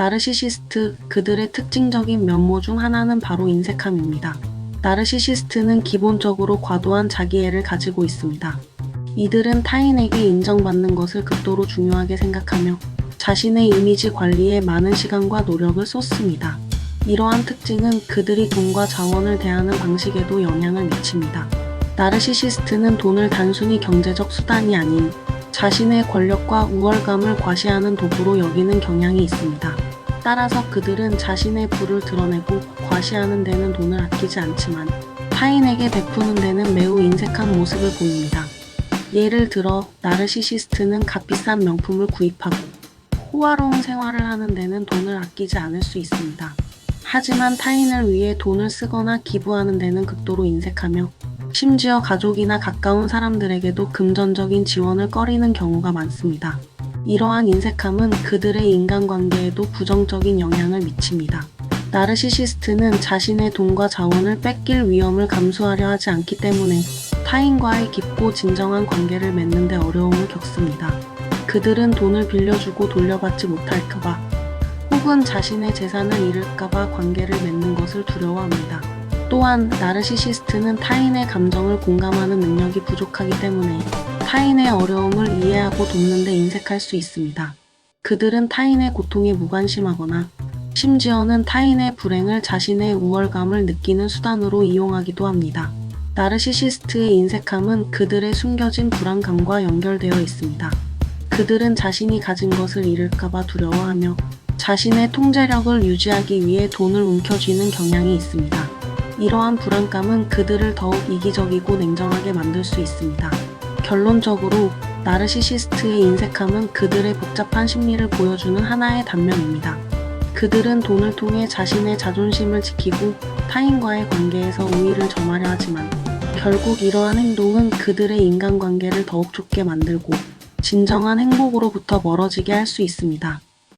나르시시스트, 그들의 특징적인 면모 중 하나는 바로 인색함입니다. 나르시시스트는 기본적으로 과도한 자기애를 가지고 있습니다. 이들은 타인에게 인정받는 것을 극도로 중요하게 생각하며 자신의 이미지 관리에 많은 시간과 노력을 쏟습니다. 이러한 특징은 그들이 돈과 자원을 대하는 방식에도 영향을 미칩니다. 나르시시스트는 돈을 단순히 경제적 수단이 아닌 자신의 권력과 우월감을 과시하는 도구로 여기는 경향이 있습니다. 따라서 그들은 자신의 부를 드러내고 과시하는 데는 돈을 아끼지 않지만 타인에게 베푸는 데는 매우 인색한 모습을 보입니다. 예를 들어 나르시시스트는 값비싼 명품을 구입하고 호화로운 생활을 하는 데는 돈을 아끼지 않을 수 있습니다. 하지만 타인을 위해 돈을 쓰거나 기부하는 데는 극도로 인색하며 심지어 가족이나 가까운 사람들에게도 금전적인 지원을 꺼리는 경우가 많습니다. 이러한 인색함은 그들의 인간관계에도 부정적인 영향을 미칩니다. 나르시시스트는 자신의 돈과 자원을 뺏길 위험을 감수하려 하지 않기 때문에 타인과의 깊고 진정한 관계를 맺는 데 어려움을 겪습니다. 그들은 돈을 빌려주고 돌려받지 못할까봐 혹은 자신의 재산을 잃을까봐 관계를 맺는 것을 두려워합니다. 또한 나르시시스트는 타인의 감정을 공감하는 능력이 부족하기 때문에 타인의 어려움을 이해하고 돕는 데 인색할 수 있습니다. 그들은 타인의 고통에 무관심하거나 심지어는 타인의 불행을 자신의 우월감을 느끼는 수단으로 이용하기도 합니다. 나르시시스트의 인색함은 그들의 숨겨진 불안감과 연결되어 있습니다. 그들은 자신이 가진 것을 잃을까봐 두려워하며 자신의 통제력을 유지하기 위해 돈을 움켜쥐는 경향이 있습니다. 이러한 불안감은 그들을 더욱 이기적이고 냉정하게 만들 수 있습니다. 결론적으로 나르시시스트의 인색함은 그들의 복잡한 심리를 보여주는 하나의 단면입니다. 그들은 돈을 통해 자신의 자존심을 지키고 타인과의 관계에서 우위를 점하려 하지만 결국 이러한 행동은 그들의 인간관계를 더욱 좁게 만들고 진정한 행복으로부터 멀어지게 할 수 있습니다.